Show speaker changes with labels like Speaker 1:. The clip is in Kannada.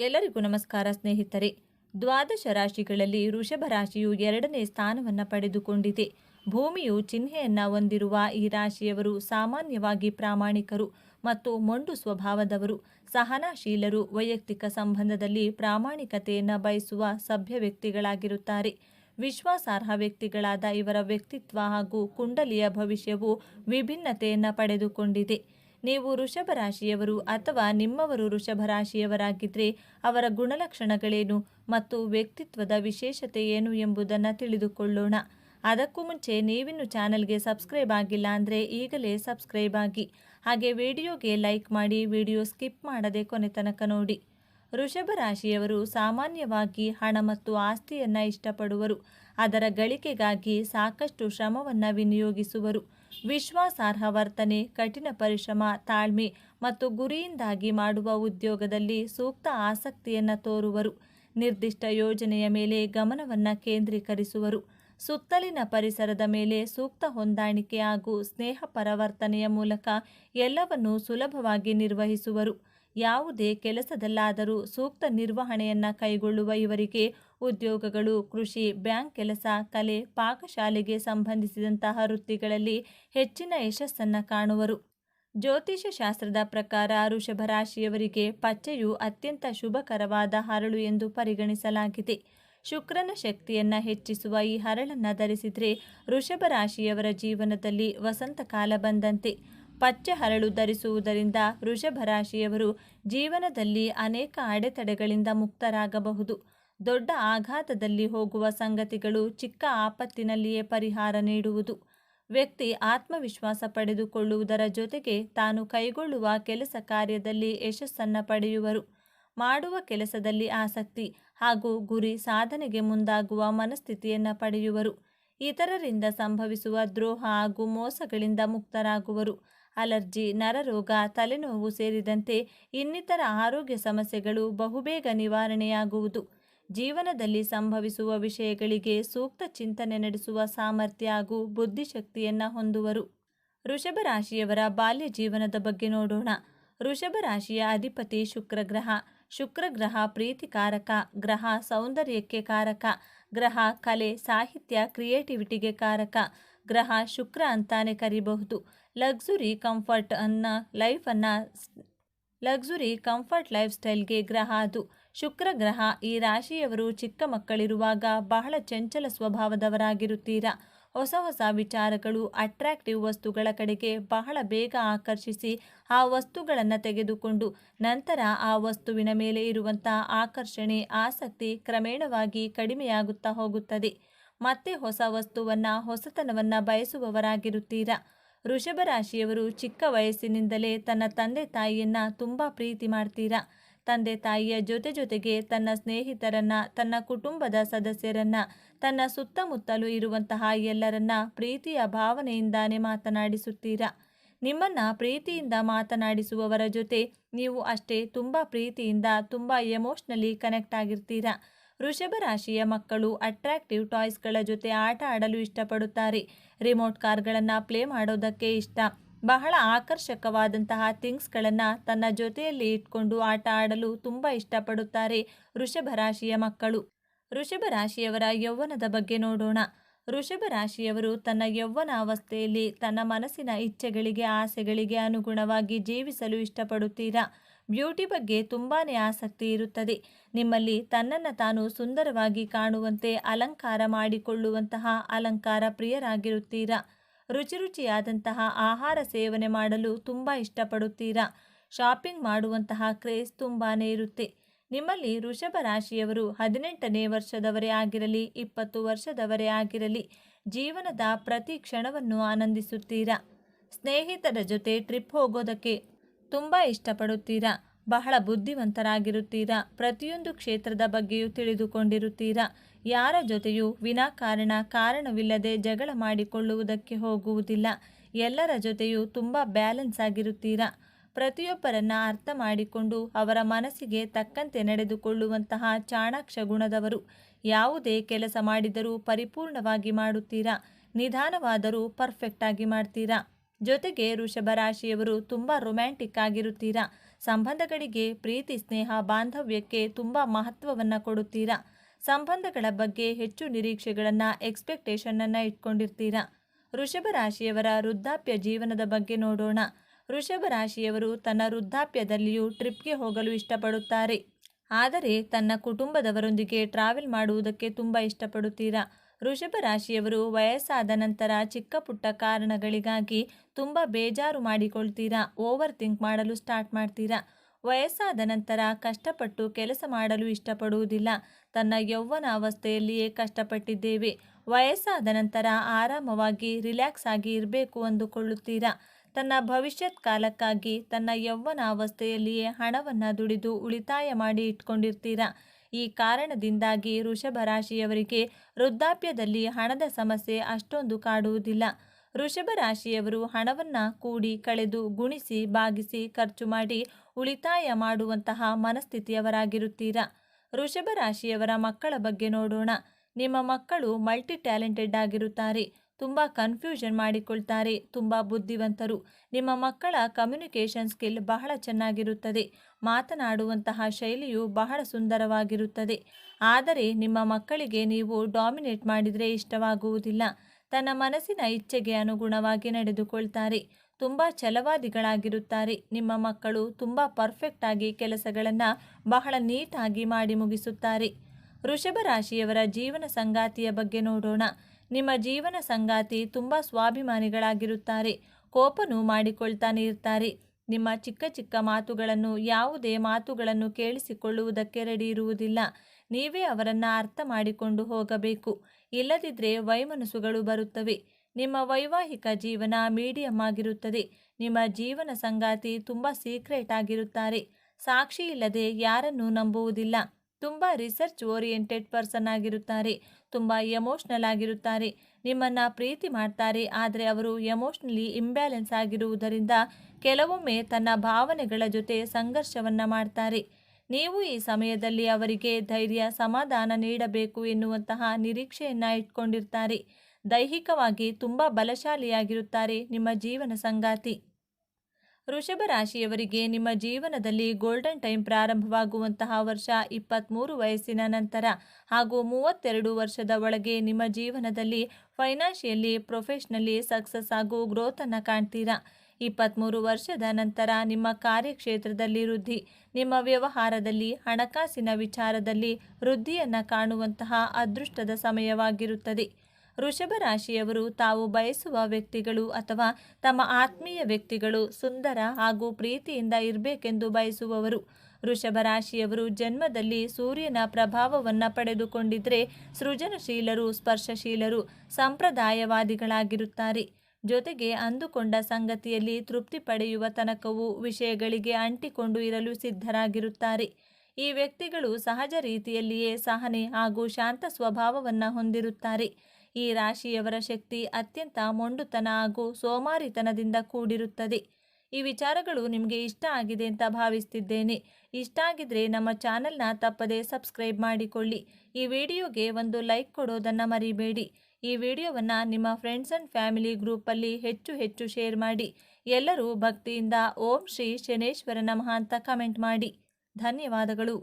Speaker 1: ಎಲ್ಲರಿಗೂ ನಮಸ್ಕಾರ ಸ್ನೇಹಿತರೆ. ದ್ವಾದಶ ರಾಶಿಗಳಲ್ಲಿ ವೃಷಭ ರಾಶಿಯು ಎರಡನೇ ಸ್ಥಾನವನ್ನು ಪಡೆದುಕೊಂಡಿದೆ. ಭೂಮಿಯು ಚಿಹ್ನೆಯನ್ನ ಹೊಂದಿರುವ ಈ ರಾಶಿಯವರು ಸಾಮಾನ್ಯವಾಗಿ ಪ್ರಾಮಾಣಿಕರು ಮತ್ತು ಮೊಂಡು ಸ್ವಭಾವದವರು. ಸಹನಾಶೀಲರು ವೈಯಕ್ತಿಕ ಸಂಬಂಧದಲ್ಲಿ ಪ್ರಾಮಾಣಿಕತೆಯನ್ನು ಬಯಸುವ ಸಭ್ಯ ವ್ಯಕ್ತಿಗಳಾಗಿರುತ್ತಾರೆ. ವಿಶ್ವಾಸಾರ್ಹ ವ್ಯಕ್ತಿಗಳಾದ ಇವರ ವ್ಯಕ್ತಿತ್ವ ಹಾಗೂ ಕುಂಡಲಿಯ ಭವಿಷ್ಯವು ವಿಭಿನ್ನತೆಯನ್ನು ಪಡೆದುಕೊಂಡಿದೆ. ನೀವು ವೃಷಭ ರಾಶಿಯವರು ಅಥವಾ ನಿಮ್ಮವರು ವೃಷಭ ರಾಶಿಯವರಾಗಿದ್ದರೆ ಅವರ ಗುಣಲಕ್ಷಣಗಳೇನು ಮತ್ತು ವ್ಯಕ್ತಿತ್ವದ ವಿಶೇಷತೆ ಏನು ಎಂಬುದನ್ನು ತಿಳಿದುಕೊಳ್ಳೋಣ. ಅದಕ್ಕೂ ಮುಂಚೆ ನೀವಿನ್ನು ಚಾನಲ್ಗೆ ಸಬ್ಸ್ಕ್ರೈಬ್ ಆಗಿಲ್ಲ ಅಂದರೆ ಈಗಲೇ ಸಬ್ಸ್ಕ್ರೈಬ್ ಆಗಿ. ಹಾಗೆ ವಿಡಿಯೋಗೆ ಲೈಕ್ ಮಾಡಿ ವಿಡಿಯೋ ಸ್ಕಿಪ್ ಮಾಡದೆ ಕೊನೆ ತನಕ ನೋಡಿ. ವೃಷಭ ರಾಶಿಯವರು ಸಾಮಾನ್ಯವಾಗಿ ಹಣ ಮತ್ತು ಆಸ್ತಿಯನ್ನು ಇಷ್ಟಪಡುವರು. ಅದರ ಗಳಿಕೆಗಾಗಿ ಸಾಕಷ್ಟು ಶ್ರಮವನ್ನು ವಿನಿಯೋಗಿಸುವರು. ವಿಶ್ವಾಸಾರ್ಹ ವರ್ತನೆ ಕಠಿಣ ಪರಿಶ್ರಮ, ತಾಳ್ಮೆ ಮತ್ತು ಗುರಿಯಿಂದಾಗಿ ಮಾಡುವ ಉದ್ಯೋಗದಲ್ಲಿ ಸೂಕ್ತ ಆಸಕ್ತಿಯನ್ನು ತೋರುವರು. ನಿರ್ದಿಷ್ಟ ಯೋಜನೆಯ ಮೇಲೆ ಗಮನವನ್ನು ಕೇಂದ್ರೀಕರಿಸುವರು. ಸುತ್ತಲಿನ ಪರಿಸರದ ಮೇಲೆ ಸೂಕ್ತ ಹೊಂದಾಣಿಕೆ ಹಾಗೂ ಸ್ನೇಹ ಪರವರ್ತನೆಯ ಮೂಲಕ ಎಲ್ಲವನ್ನೂ ಸುಲಭವಾಗಿ ನಿರ್ವಹಿಸುವರು. ಯಾವುದೇ ಕೆಲಸದಲ್ಲಾದರೂ ಸೂಕ್ತ ನಿರ್ವಹಣೆಯನ್ನು ಕೈಗೊಳ್ಳುವ ಇವರಿಗೆ ಉದ್ಯೋಗಗಳು, ಕೃಷಿ, ಬ್ಯಾಂಕ್ ಕೆಲಸ, ಕಲೆ, ಪಾಕಶಾಲೆಗೆ ಸಂಬಂಧಿಸಿದಂತಹ ವೃತ್ತಿಗಳಲ್ಲಿ ಹೆಚ್ಚಿನ ಯಶಸ್ಸನ್ನು ಕಾಣುವರು. ಜ್ಯೋತಿಷ ಶಾಸ್ತ್ರದ ಪ್ರಕಾರ ಋಷಭ ರಾಶಿಯವರಿಗೆ ಪಚ್ಚೆಯು ಅತ್ಯಂತ ಶುಭಕರವಾದ ಹರಳು ಎಂದು ಪರಿಗಣಿಸಲಾಗಿದೆ. ಶುಕ್ರನ ಶಕ್ತಿಯನ್ನು ಹೆಚ್ಚಿಸುವ ಈ ಹರಳನ್ನು ಧರಿಸಿದರೆ ಋಷಭ ರಾಶಿಯವರ ಜೀವನದಲ್ಲಿ ವಸಂತ ಕಾಲ ಬಂದಂತೆ. ಪಚ್ಚೆ ಹರಳು ಧರಿಸುವುದರಿಂದ ವೃಷಭ ರಾಶಿಯವರು ಜೀವನದಲ್ಲಿ ಅನೇಕ ಅಡೆತಡೆಗಳಿಂದ ಮುಕ್ತರಾಗಬಹುದು. ದೊಡ್ಡ ಆಘಾತದಲ್ಲಿ ಹೋಗುವ ಸಂಗತಿಗಳು ಚಿಕ್ಕ ಆಪತ್ತಿನಲ್ಲಿಯೇ ಪರಿಹಾರ ನೀಡುವುದು. ವ್ಯಕ್ತಿ ಆತ್ಮವಿಶ್ವಾಸ ಪಡೆದುಕೊಳ್ಳುವುದರ ಜೊತೆಗೆ ತಾನು ಕೈಗೊಳ್ಳುವ ಕೆಲಸ ಕಾರ್ಯದಲ್ಲಿ ಯಶಸ್ಸನ್ನು ಪಡೆಯುವರು. ಮಾಡುವ ಕೆಲಸದಲ್ಲಿ ಆಸಕ್ತಿ ಹಾಗೂ ಗುರಿ ಸಾಧನೆಗೆ ಮುಂದಾಗುವ ಮನಸ್ಥಿತಿಯನ್ನು ಪಡೆಯುವರು. ಇತರರಿಂದ ಸಂಭವಿಸುವ ದ್ರೋಹ ಹಾಗೂ ಮೋಸಗಳಿಂದ ಮುಕ್ತರಾಗುವರು. ಅಲರ್ಜಿ, ನರರೋಗ, ತಲೆನೋವು ಸೇರಿದಂತೆ ಇನ್ನಿತರ ಆರೋಗ್ಯ ಸಮಸ್ಯೆಗಳು ಬಹುಬೇಗ ನಿವಾರಣೆಯಾಗುವುದು. ಜೀವನದಲ್ಲಿ ಸಂಭವಿಸುವ ವಿಷಯಗಳಿಗೆ ಸೂಕ್ತ ಚಿಂತನೆ ನಡೆಸುವ ಸಾಮರ್ಥ್ಯ ಹಾಗೂ ಬುದ್ಧಿಶಕ್ತಿಯನ್ನು ಹೊಂದುವರು. ವೃಷಭ ರಾಶಿಯವರ ಬಾಲ್ಯ ಜೀವನದ ಬಗ್ಗೆ ನೋಡೋಣ. ವೃಷಭ ರಾಶಿಯ ಅಧಿಪತಿ ಶುಕ್ರ ಗ್ರಹ. ಶುಕ್ರ ಗ್ರಹ ಪ್ರೀತಿಕಾರಕ, ಗ್ರಹ ಸೌಂದರ್ಯಕ್ಕೆ ಕಾರಕ, ಗ್ರಹ ಕಲೆ, ಸಾಹಿತ್ಯ, ಕ್ರಿಯೇಟಿವಿಟಿಗೆ ಕಾರಕ, ಗ್ರಹ ಶುಕ್ರ ಅಂತಾನೆ ಕರಿಬಹುದು. ಲಕ್ಸುರಿ ಕಂಫರ್ಟ್ ಅನ್ನ ಲೈಫನ್ನು ಲಕ್ಸುರಿ ಕಂಫರ್ಟ್ ಲೈಫ್ ಸ್ಟೈಲ್ಗೆ ಗ್ರಹ ಅದು. ಶುಕ್ರ ಗ್ರಹ ಈ ರಾಶಿಯವರು ಚಿಕ್ಕ ಮಕ್ಕಳಿರುವಾಗ ಬಹಳ ಚಂಚಲ ಸ್ವಭಾವದವರಾಗಿರುತ್ತೀರಾ? ಹೊಸ ಹೊಸ ವಿಚಾರಗಳು, ಅಟ್ರಾಕ್ಟಿವ್ ವಸ್ತುಗಳ ಕಡೆಗೆ ಬಹಳ ಬೇಗ ಆಕರ್ಷಿಸಿ ಆ ವಸ್ತುಗಳನ್ನು ತೆಗೆದುಕೊಂಡು ನಂತರ ಆ ವಸ್ತುವಿನ ಮೇಲೆ ಇರುವಂಥ ಆಕರ್ಷಣೆ, ಆಸಕ್ತಿ ಕ್ರಮೇಣವಾಗಿ ಕಡಿಮೆಯಾಗುತ್ತಾ ಹೋಗುತ್ತದೆ. ಮತ್ತೆ ಹೊಸ ವಸ್ತುವನ್ನು, ಹೊಸತನವನ್ನು ಬಯಸುವವರಾಗಿರುತ್ತೀರಾ? ವೃಷಭ ರಾಶಿಯವರು ಚಿಕ್ಕ ವಯಸ್ಸಿನಿಂದಲೇ ತನ್ನ ತಂದೆ ತಾಯಿಯನ್ನು ತುಂಬ ಪ್ರೀತಿ ಮಾಡ್ತೀರಾ? ತಂದೆ ತಾಯಿಯ ಜೊತೆ ಜೊತೆಗೆ ತನ್ನ ಸ್ನೇಹಿತರನ್ನ, ತನ್ನ ಕುಟುಂಬದ ಸದಸ್ಯರನ್ನ, ತನ್ನ ಸುತ್ತಮುತ್ತಲೂ ಇರುವಂತಹ ಎಲ್ಲರನ್ನ ಪ್ರೀತಿಯ ಭಾವನೆಯಿಂದಾನೇ ಮಾತನಾಡಿಸುತ್ತೀರಾ? ನಿಮ್ಮನ್ನ ಪ್ರೀತಿಯಿಂದ ಮಾತನಾಡಿಸುವವರ ಜೊತೆ ನೀವು ಅಷ್ಟೇ ತುಂಬ ಪ್ರೀತಿಯಿಂದ, ತುಂಬ ಎಮೋಷ್ನಲಿ ಕನೆಕ್ಟ್ ಆಗಿರ್ತೀರಾ? ವೃಷಭ ರಾಶಿಯ ಮಕ್ಕಳು ಅಟ್ರಾಕ್ಟಿವ್ ಟಾಯ್ಸ್ಗಳ ಜೊತೆ ಆಟ ಆಡಲು ಇಷ್ಟಪಡುತ್ತಾರೆ. ರಿಮೋಟ್ ಕಾರ್ಗಳನ್ನು ಪ್ಲೇ ಮಾಡೋದಕ್ಕೆ ಇಷ್ಟ. ಬಹಳ ಆಕರ್ಷಕವಾದಂತಹ ಥಿಂಗ್ಸ್ಗಳನ್ನು ತನ್ನ ಜೊತೆಯಲ್ಲಿ ಇಟ್ಕೊಂಡು ಆಟ ಆಡಲು ತುಂಬ ಇಷ್ಟಪಡುತ್ತಾರೆ ವೃಷಭ ರಾಶಿಯ ಮಕ್ಕಳು. ವೃಷಭ ರಾಶಿಯವರ ಯೌವನದ ಬಗ್ಗೆ ನೋಡೋಣ. ವೃಷಭ ರಾಶಿಯವರು ತನ್ನ ಯೌವನ ಅವಸ್ಥೆಯಲ್ಲಿ ತನ್ನ ಮನಸ್ಸಿನ ಇಚ್ಛೆಗಳಿಗೆ, ಆಸೆಗಳಿಗೆ ಅನುಗುಣವಾಗಿ ಜೀವಿಸಲು ಇಷ್ಟಪಡುತ್ತೀರಾ? ಬ್ಯೂಟಿ ಬಗ್ಗೆ ತುಂಬಾ ಆಸಕ್ತಿ ಇರುತ್ತದೆ. ನಿಮ್ಮಲ್ಲಿ ತನ್ನನ್ನು ತಾನು ಸುಂದರವಾಗಿ ಕಾಣುವಂತೆ ಅಲಂಕಾರ ಮಾಡಿಕೊಳ್ಳುವಂತಹ ಅಲಂಕಾರ ಪ್ರಿಯರಾಗಿರುತ್ತೀರಾ? ರುಚಿ ರುಚಿಯಾದಂತಹ ಆಹಾರ ಸೇವನೆ ಮಾಡಲು ತುಂಬ ಇಷ್ಟಪಡುತ್ತೀರಾ? ಶಾಪಿಂಗ್ ಮಾಡುವಂತಹ ಕ್ರೇಜ್ ತುಂಬಾ ಇರುತ್ತೆ. ನಿಮ್ಮಲ್ಲಿ ವೃಷಭ ರಾಶಿಯವರು ಹದಿನೆಂಟನೇ ವರ್ಷದವರೇ ಆಗಿರಲಿ, ಇಪ್ಪತ್ತು ವರ್ಷದವರೇ ಆಗಿರಲಿ, ಜೀವನದ ಪ್ರತಿ ಕ್ಷಣವನ್ನು ಆನಂದಿಸುತ್ತೀರಾ? ಸ್ನೇಹಿತರ ಜೊತೆ ಟ್ರಿಪ್ ಹೋಗೋದಕ್ಕೆ ತುಂಬ ಇಷ್ಟಪಡುತ್ತೀರಾ? ಬಹಳ ಬುದ್ಧಿವಂತರಾಗಿರುತ್ತೀರಾ? ಪ್ರತಿಯೊಂದು ಕ್ಷೇತ್ರದ ಬಗ್ಗೆಯೂ ತಿಳಿದುಕೊಂಡಿರುತ್ತೀರಾ? ಯಾರ ಜೊತೆಯೂ ವಿನಾಕಾರಣ ಕಾರಣವಿಲ್ಲದೆ ಜಗಳ ಮಾಡಿಕೊಳ್ಳುವುದಕ್ಕೆ ಹೋಗುವುದಿಲ್ಲ. ಎಲ್ಲರ ಜೊತೆಯೂ ತುಂಬ ಬ್ಯಾಲೆನ್ಸ್ ಆಗಿರುತ್ತೀರಾ? ಪ್ರತಿಯೊಬ್ಬರನ್ನ ಅರ್ಥ ಮಾಡಿಕೊಂಡು ಅವರ ಮನಸ್ಸಿಗೆ ತಕ್ಕಂತೆ ನಡೆದುಕೊಳ್ಳುವಂತಹ ಚಾಣಾಕ್ಷ ಗುಣದವರು ಯಾವುದೇ ಕೆಲಸ ಮಾಡಿದರೂ ಪರಿಪೂರ್ಣವಾಗಿ ಮಾಡುತ್ತೀರಾ? ನಿಧಾನವಾದರೂ ಪರ್ಫೆಕ್ಟ್ ಆಗಿ ಮಾಡ್ತೀರಾ? ಜೊತೆಗೆ ವೃಷಭ ರಾಶಿಯವರು ತುಂಬ ರೊಮ್ಯಾಂಟಿಕ್ ಆಗಿರುತ್ತೀರಾ? ಸಂಬಂಧಗಳಿಗೆ ಪ್ರೀತಿ, ಸ್ನೇಹ, ಬಾಂಧವ್ಯಕ್ಕೆ ತುಂಬ ಮಹತ್ವವನ್ನು ಕೊಡುತ್ತೀರಾ? ಸಂಬಂಧಗಳ ಬಗ್ಗೆ ಹೆಚ್ಚು ನಿರೀಕ್ಷೆಗಳನ್ನು ಎಕ್ಸ್ಪೆಕ್ಟೇಷನನ್ನು ಇಟ್ಕೊಂಡಿರ್ತೀರಾ? ವೃಷಭ ರಾಶಿಯವರ ವೃದ್ಧಾಪ್ಯ ಜೀವನದ ಬಗ್ಗೆ ನೋಡೋಣ. ವೃಷಭ ರಾಶಿಯವರು ತನ್ನ ವೃದ್ಧಾಪ್ಯದಲ್ಲಿಯೂ ಟ್ರಿಪ್ಗೆ ಹೋಗಲು ಇಷ್ಟಪಡುತ್ತಾರೆ. ಆದರೆ ತನ್ನ ಕುಟುಂಬದವರೊಂದಿಗೆ ಟ್ರಾವೆಲ್ ಮಾಡುವುದಕ್ಕೆ ತುಂಬ ಇಷ್ಟಪಡುತ್ತೀರಾ? ವೃಷಭ ರಾಶಿಯವರು ವಯಸ್ಸಾದ ನಂತರ ಚಿಕ್ಕ ಪುಟ್ಟ ಕಾರಣಗಳಿಗಾಗಿ ತುಂಬ ಬೇಜಾರು ಮಾಡಿಕೊಳ್ತೀರಾ? ಓವರ್ ಥಿಂಕ್ ಮಾಡಲು ಸ್ಟಾರ್ಟ್ ಮಾಡ್ತೀರಾ? ವಯಸ್ಸಾದ ನಂತರ ಕಷ್ಟಪಟ್ಟು ಕೆಲಸ ಮಾಡಲು ಇಷ್ಟಪಡುವುದಿಲ್ಲ. ತನ್ನ ಯೌವನ ಅವಸ್ಥೆಯಲ್ಲಿಯೇ ಕಷ್ಟಪಟ್ಟಿದ್ದೇವೆ. ವಯಸ್ಸಾದ ನಂತರ ಆರಾಮವಾಗಿ ರಿಲ್ಯಾಕ್ಸ್ ಆಗಿ ಇರಬೇಕು ಅಂದುಕೊಳ್ಳುತ್ತೀರಾ? ತನ್ನ ಭವಿಷ್ಯತ್ ಕಾಲಕ್ಕಾಗಿ ತನ್ನ ಯೌವನ ಅವಸ್ಥೆಯಲ್ಲಿಯೇ ಹಣವನ್ನು ದುಡಿದು ಉಳಿತಾಯ ಮಾಡಿ ಇಟ್ಕೊಂಡಿರ್ತೀರಾ? ಈ ಕಾರಣದಿಂದಾಗಿ ಋಷಭ ರಾಶಿಯವರಿಗೆ ವೃದ್ಧಾಪ್ಯದಲ್ಲಿ ಹಣದ ಸಮಸ್ಯೆ ಅಷ್ಟೊಂದು ಕಾಡುವುದಿಲ್ಲ. ವೃಷಭ ರಾಶಿಯವರು ಹಣವನ್ನು ಕೂಡಿ ಕಳೆದು ಗುಣಿಸಿ ಬಾಗಿಸಿ ಖರ್ಚು ಮಾಡಿ ಉಳಿತಾಯ ಮಾಡುವಂತಹ ಮನಸ್ಥಿತಿಯವರಾಗಿರುತ್ತೀರಾ? ವೃಷಭ ರಾಶಿಯವರ ಮಕ್ಕಳ ಬಗ್ಗೆ ನೋಡೋಣ. ನಿಮ್ಮ ಮಕ್ಕಳು ಮಲ್ಟಿ ಟ್ಯಾಲೆಂಟೆಡ್ ಆಗಿರುತ್ತಾರೆ. ತುಂಬ ಕನ್ಫ್ಯೂಷನ್ ಮಾಡಿಕೊಳ್ತಾರೆ. ತುಂಬ ಬುದ್ಧಿವಂತರು. ನಿಮ್ಮ ಮಕ್ಕಳ ಕಮ್ಯುನಿಕೇಷನ್ ಸ್ಕಿಲ್ ಬಹಳ ಚೆನ್ನಾಗಿರುತ್ತದೆ. ಮಾತನಾಡುವಂತಹ ಶೈಲಿಯು ಬಹಳ ಸುಂದರವಾಗಿರುತ್ತದೆ. ಆದರೆ ನಿಮ್ಮ ಮಕ್ಕಳಿಗೆ ನೀವು ಡಾಮಿನೇಟ್ ಮಾಡಿದರೆ ಇಷ್ಟವಾಗುವುದಿಲ್ಲ. ತನ್ನ ಮನಸ್ಸಿನ ಇಚ್ಛೆಗೆ ಅನುಗುಣವಾಗಿ ನಡೆದುಕೊಳ್ತಾರೆ. ತುಂಬ ಛಲವಾದಿಗಳಾಗಿರುತ್ತಾರೆ. ನಿಮ್ಮ ಮಕ್ಕಳು ತುಂಬ ಪರ್ಫೆಕ್ಟ್ ಆಗಿ ಕೆಲಸಗಳನ್ನು ಬಹಳ ನೀಟಾಗಿ ಮಾಡಿ ಮುಗಿಸುತ್ತಾರೆ. ವೃಷಭ ರಾಶಿಯವರ ಜೀವನ ಸಂಗಾತಿಯ ಬಗ್ಗೆ ನೋಡೋಣ. ನಿಮ್ಮ ಜೀವನ ಸಂಗಾತಿ ತುಂಬ ಸ್ವಾಭಿಮಾನಿಗಳಾಗಿರುತ್ತಾರೆ. ಕೋಪನು ಮಾಡಿಕೊಳ್ತಾನೆ ಇರ್ತಾರೆ. ನಿಮ್ಮ ಚಿಕ್ಕ ಚಿಕ್ಕ ಮಾತುಗಳನ್ನು, ಯಾವುದೇ ಮಾತುಗಳನ್ನು ಕೇಳಿಸಿಕೊಳ್ಳುವುದಕ್ಕೆ ರೆಡಿ ಇರುವುದಿಲ್ಲ. ನೀವೇ ಅವರನ್ನು ಅರ್ಥ ಮಾಡಿಕೊಂಡು ಹೋಗಬೇಕು. ಇಲ್ಲದಿದ್ದರೆ ವೈಮನಸ್ಸುಗಳು ಬರುತ್ತವೆ. ನಿಮ್ಮ ವೈವಾಹಿಕ ಜೀವನ ಮೀಡಿಯಂ ಆಗಿರುತ್ತದೆ. ನಿಮ್ಮ ಜೀವನ ಸಂಗಾತಿ ತುಂಬ ಸೀಕ್ರೆಟ್ ಆಗಿರುತ್ತಾರೆ. ಸಾಕ್ಷಿ ಇಲ್ಲದೆ ಯಾರನ್ನೂ ನಂಬುವುದಿಲ್ಲ. ತುಂಬ ರಿಸರ್ಚ್ ಓರಿಯೆಂಟೆಡ್ ಪರ್ಸನ್ ಆಗಿರುತ್ತಾರೆ. ತುಂಬ ಎಮೋಷ್ನಲ್ ಆಗಿರುತ್ತಾರೆ. ನಿಮ್ಮನ್ನು ಪ್ರೀತಿ ಮಾಡ್ತಾರೆ. ಆದರೆ ಅವರು ಎಮೋಷ್ನಲಿ ಇಂಬ್ಯಾಲೆನ್ಸ್ ಆಗಿರುವುದರಿಂದ ಕೆಲವೊಮ್ಮೆ ತನ್ನ ಭಾವನೆಗಳ ಜೊತೆ ಸಂಘರ್ಷವನ್ನು ಮಾಡ್ತಾರೆ. ನೀವು ಈ ಸಮಯದಲ್ಲಿ ಅವರಿಗೆ ಧೈರ್ಯ, ಸಮಾಧಾನ ನೀಡಬೇಕು ಎನ್ನುವಂತಹ ನಿರೀಕ್ಷೆಯನ್ನು ಇಟ್ಕೊಂಡಿರ್ತಾರೆ. ದೈಹಿಕವಾಗಿ ತುಂಬ ಬಲಶಾಲಿಯಾಗಿರುತ್ತಾರೆ ನಿಮ್ಮ ಜೀವನ ಸಂಗಾತಿ. ವೃಷಭ ರಾಶಿಯವರಿಗೆ ನಿಮ್ಮ ಜೀವನದಲ್ಲಿ ಗೋಲ್ಡನ್ ಟೈಮ್ ಪ್ರಾರಂಭವಾಗುವಂತಹ ವರ್ಷ ಇಪ್ಪತ್ತ್ಮೂರು ವಯಸ್ಸಿನ ನಂತರ ಹಾಗೂ ಮೂವತ್ತೆರಡು ವರ್ಷದ ಒಳಗೆ ನಿಮ್ಮ ಜೀವನದಲ್ಲಿ ಫೈನಾನ್ಷಿಯಲಿ ಪ್ರೊಫೆಷ್ನಲಿ ಸಕ್ಸಸ್ ಹಾಗೂ ಗ್ರೋತನ್ನು ಕಾಣ್ತೀರಾ? ಇಪ್ಪತ್ತ್ಮೂರು ವರ್ಷದ ನಂತರ ನಿಮ್ಮ ಕಾರ್ಯಕ್ಷೇತ್ರದಲ್ಲಿ ವೃದ್ಧಿ, ನಿಮ್ಮ ವ್ಯವಹಾರದಲ್ಲಿ, ಹಣಕಾಸಿನ ವಿಚಾರದಲ್ಲಿ ವೃದ್ಧಿಯನ್ನು ಕಾಣುವಂತಹ ಅದೃಷ್ಟದ ಸಮಯವಾಗಿರುತ್ತದೆ. ವೃಷಭ ರಾಶಿಯವರು ತಾವು ಬಯಸುವ ವ್ಯಕ್ತಿಗಳು ಅಥವಾ ತಮ್ಮ ಆತ್ಮೀಯ ವ್ಯಕ್ತಿಗಳು ಸುಂದರ ಹಾಗೂ ಪ್ರೀತಿಯಿಂದ ಇರಬೇಕೆಂದು ಬಯಸುವವರು. ವೃಷಭ ರಾಶಿಯವರು ಜನ್ಮದಲ್ಲಿ ಸೂರ್ಯನ ಪ್ರಭಾವವನ್ನು ಪಡೆದುಕೊಂಡಿದ್ದರೆ ಸೃಜನಶೀಲರು, ಸ್ಪರ್ಶಶೀಲರು, ಸಂಪ್ರದಾಯವಾದಿಗಳಾಗಿರುತ್ತಾರೆ. ಜೊತೆಗೆ ಅಂದುಕೊಂಡ ಸಂಗತಿಯಲ್ಲಿ ತೃಪ್ತಿ ಪಡೆಯುವ ತನಕವೂ ವಿಷಯಗಳಿಗೆ ಅಂಟಿಕೊಂಡು ಇರಲು ಸಿದ್ಧರಾಗಿರುತ್ತಾರೆ. ಈ ವ್ಯಕ್ತಿಗಳು ಸಹಜ ರೀತಿಯಲ್ಲಿಯೇ ಸಹನೆ ಹಾಗೂ ಶಾಂತ ಸ್ವಭಾವವನ್ನು ಹೊಂದಿರುತ್ತಾರೆ. ಈ ರಾಶಿಯವರ ಶಕ್ತಿ ಅತ್ಯಂತ ಮೊಂಡುತನ ಹಾಗೂ ಸೋಮಾರಿತನದಿಂದ ಕೂಡಿರುತ್ತದೆ. ಈ ವಿಚಾರಗಳು ನಿಮಗೆ ಇಷ್ಟ ಆಗಿದೆ ಅಂತ ಭಾವಿಸ್ತಿದ್ದೇನೆ. ಇಷ್ಟ ಆಗಿದ್ರೆ ನಮ್ಮ ಚಾನೆಲ್ನ ತಪ್ಪದೇ ಸಬ್ಸ್ಕ್ರೈಬ್ ಮಾಡಿಕೊಳ್ಳಿ. ಈ ವಿಡಿಯೋಗೆ ಒಂದು ಲೈಕ್ ಕೊಡೋದನ್ನು ಮರಿಬೇಡಿ. ಈ ವಿಡಿಯೋವನ್ನು ನಿಮ್ಮ ಫ್ರೆಂಡ್ಸ್ ಆ್ಯಂಡ್ ಫ್ಯಾಮಿಲಿ ಗ್ರೂಪಲ್ಲಿ ಹೆಚ್ಚು ಹೆಚ್ಚು ಶೇರ್ ಮಾಡಿ. ಎಲ್ಲರೂ ಭಕ್ತಿಯಿಂದ ಓಂ ಶ್ರೀ ಶನೇಶ್ವರ ನಮಃ ಅಂತ ಕಮೆಂಟ್ ಮಾಡಿ. ಧನ್ಯವಾದಗಳು.